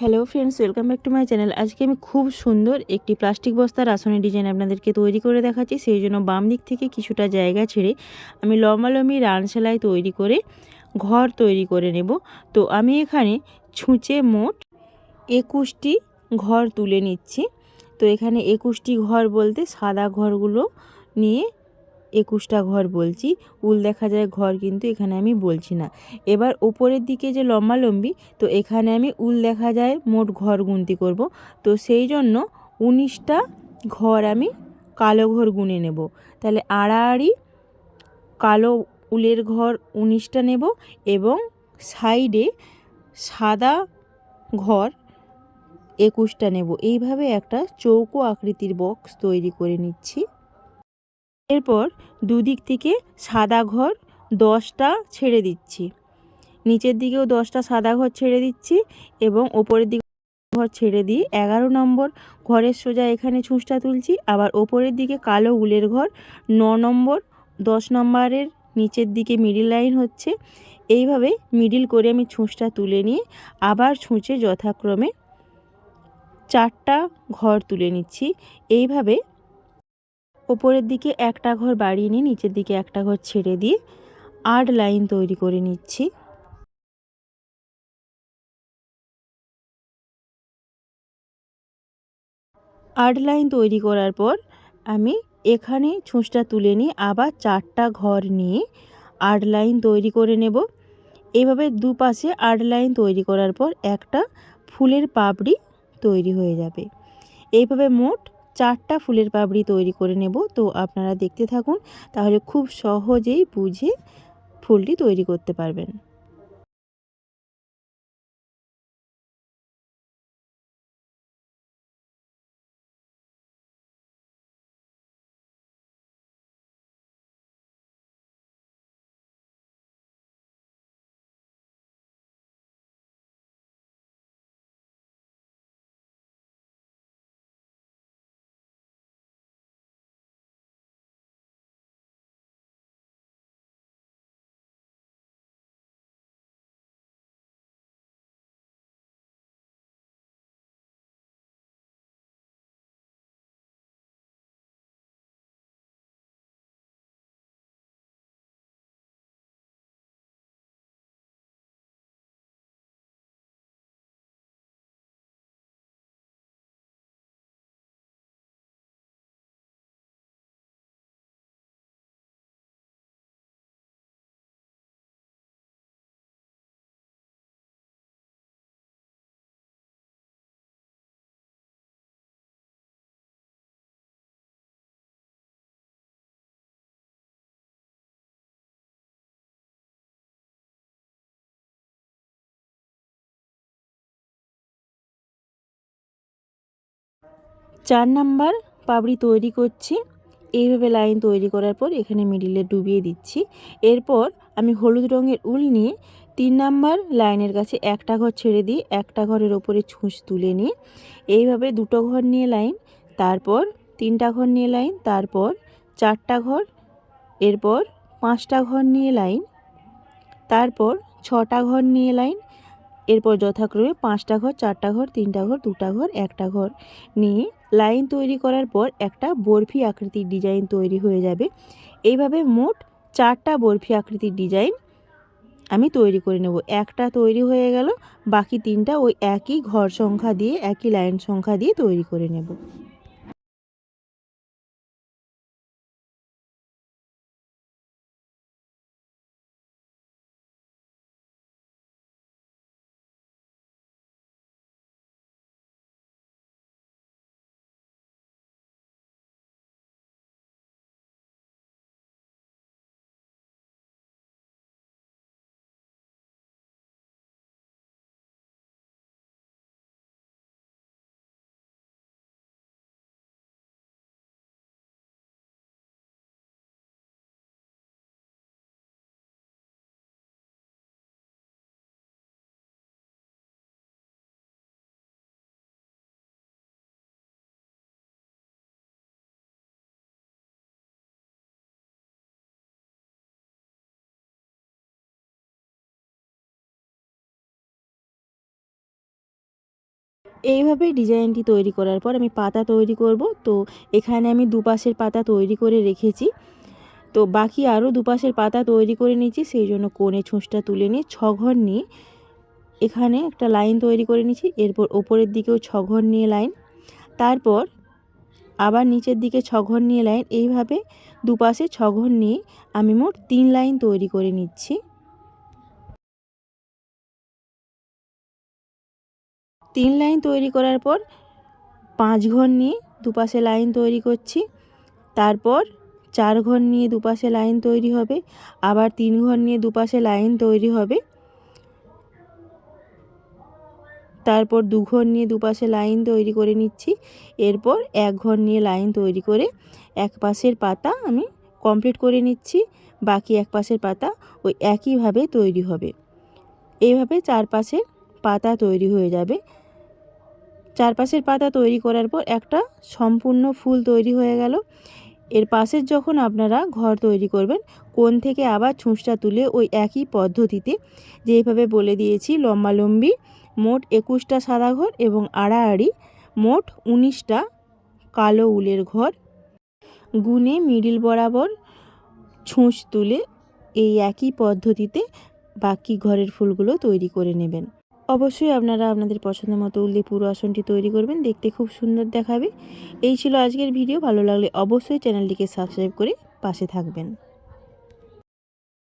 Hello friends welcome back to my channel আজকে আমি খুব সুন্দর একটি প্লাস্টিক বস্তার আসনের ডিজাইন আপনাদেরকে তৈরি করে দেখাচ্ছি। সেই জন্য বাম দিক থেকে কিছুটা জায়গা ছেড়ে আমি লম্বালম্বি রান সেলাই তৈরি করে ঘর তৈরি করে নেব। তো আমি এখানে ছুঁচে মোট একুশটি ঘর তুলে নিচ্ছি। তো এখানে একুশটি ঘর বলতে সাদা ঘরগুলো নিয়ে একুশটা ঘর বলছি, উল দেখা যায় ঘর কিন্তু এখানে আমি বলছি না। এবার ওপরের দিকে যে লম্বালম্বি, তো এখানে আমি উল দেখা যায় মোট ঘর গুনতি করব। তো সেই জন্য উনিশটা ঘর আমি কালো ঘর গুনে নেব। তাহলে আড়াআড়ি কালো উলের ঘর উনিশটা নেব এবং সাইডে সাদা ঘর একুশটা নেব। এইভাবে একটা চৌকো আকৃতির বক্স তৈরি করে নিচ্ছি। এরপর দুদিক থেকে সাদা ঘর দশটা ছেড়ে দিচ্ছি। নিচের দিকেও দশটা সাদা ঘর ছেড়ে দিচ্ছি এবং ওপরের দিকে ঘর ছেড়ে দিয়ে এগারো নম্বর ঘরের সোজা এখানে ছুঁচটা তুলছি, আবার ওপরের দিকে কালো উলের ঘর ন নম্বর, দশ নম্বরের নিচের দিকে মিডিল লাইন হচ্ছে। এইভাবে মিডিল করে আমি ছুঁচটা তুলে নিয়ে আবার ছুঁচে যথাক্রমে চারটা ঘর তুলে নিচ্ছি। এইভাবে ওপরের দিকে একটা ঘর বাড়িয়ে নিয়ে নিচের দিকে একটা ঘর ছেড়ে দিয়ে আট লাইন তৈরি করে নিচ্ছি। আট লাইন তৈরি করার পর আমি এখানে ছুঁচটা তুলে নিয়ে আবার চারটা ঘর নিয়ে আট লাইন তৈরি করে নেব। এভাবে দুপাশে আট লাইন তৈরি করার পর একটা ফুলের পাপড়ি তৈরি হয়ে যাবে। এইভাবে মোট চারটা ফুলের পাপড়ি তৈরি করে নেব। তো আপনারা দেখতে থাকুন, তাহলে খুব সহজেই বুঝে ফুলটি তৈরি করতে পারবেন। চার নাম্বার পাপড়ি তৈরি করছি। এইভাবে লাইন তৈরি করার পর এখানে মিডিলে ডুবিয়ে দিচ্ছি। এরপর আমি হলুদ রঙের উল নিয়ে তিন নাম্বার লাইনের কাছে একটা ঘর ছেড়ে দিই, একটা ঘরের ওপরে ছুঁচ তুলে নিই। এইভাবে দুটো ঘর নিয়ে লাইন তারপর তিনটা ঘর নিয়ে লাইন তারপর চারটা ঘর, এরপর পাঁচটা ঘর নিয়ে লাইন তারপর ছটা ঘর নিয়ে লাইন এরপর যথাক্রমে পাঁচটা ঘর, চারটা ঘর, তিনটা ঘর, দুটা ঘর, একটা ঘর নিয়ে লাইন তৈরি করার পর একটা বরফি আকৃতির ডিজাইন তৈরি হয়ে যাবে। এইভাবে মোট চারটা বরফি আকৃতির ডিজাইন আমি তৈরি করে নেব। একটা তৈরি হয়ে গেল, বাকি তিনটা ওই একই ঘর সংখ্যা দিয়ে, একই লাইন সংখ্যা দিয়ে তৈরি করে নেব। এইভাবে ডিজাইনটি তৈরি করার পর আমি পাতা তৈরি করব। তো এখানে আমি দুপাশের পাতা তৈরি করে রেখেছি। তো বাকি আরও দুপাশের পাতা তৈরি করে নিয়েছি, সেই জন্য কোণে ছুঁচটা তুলে নিয়ে ছ ঘর নিয়ে এখানে একটা লাইন তৈরি করে নিয়েছি। এরপর ওপরের দিকেও ছ ঘর নিয়ে লাইন। তারপর আবার নিচের দিকে ছ ঘর নিয়ে লাইন। এইভাবে দুপাশে ছ ঘর নিয়ে আমি মোট তিন লাইন তৈরি করে নিচ্ছি। তিন লাইন তৈরি করার পর পাঁচ ঘর নিয়ে দুপাশে লাইন তৈরি করছি। তারপর চার ঘর নিয়ে দুপাশে লাইন তৈরি হবে। আবার তিন ঘর নিয়ে দুপাশে লাইন তৈরি হবে। তারপর দু ঘর নিয়ে দুপাশে লাইন তৈরি করে নিচ্ছি। এরপর এক ঘর নিয়ে লাইন তৈরি করে এক পাশের পাতা আমি কমপ্লিট করে নিচ্ছি। বাকি এক পাশের পাতা ওই একইভাবে তৈরি হবে। এইভাবে চারপাশের পাতা তৈরি হয়ে যাবে। চারপাশের পাতা তৈরি করার পর একটা সম্পূর্ণ ফুল তৈরি হয়ে গেল। এর পাশের যখন আপনারা ঘর তৈরি করবেন কোন থেকে আবার ছুঁচটা তুলে ওই একই পদ্ধতিতে, যেভাবে বলে দিয়েছি, লম্বালম্বি, মোট একুশটা সাদা ঘর এবং আড়াআড়ি, মোট উনিশটা কালো উলের ঘর। গুনে মিডিল বরাবর ছুঁচ তুলে এই একই পদ্ধতিতে বাকি ঘরের ফুলগুলো তৈরি করে নেবেন। অবশ্যই আপনারা আপনাদের পছন্দ মতো উল্লে পুরো আসনটি তৈরি করবেন, দেখতে খুব সুন্দর দেখাবে। এই ছিল আজকের ভিডিও, ভালো লাগলে অবশ্যই চ্যানেলটিকে সাবস্ক্রাইব করে পাশে থাকবেন।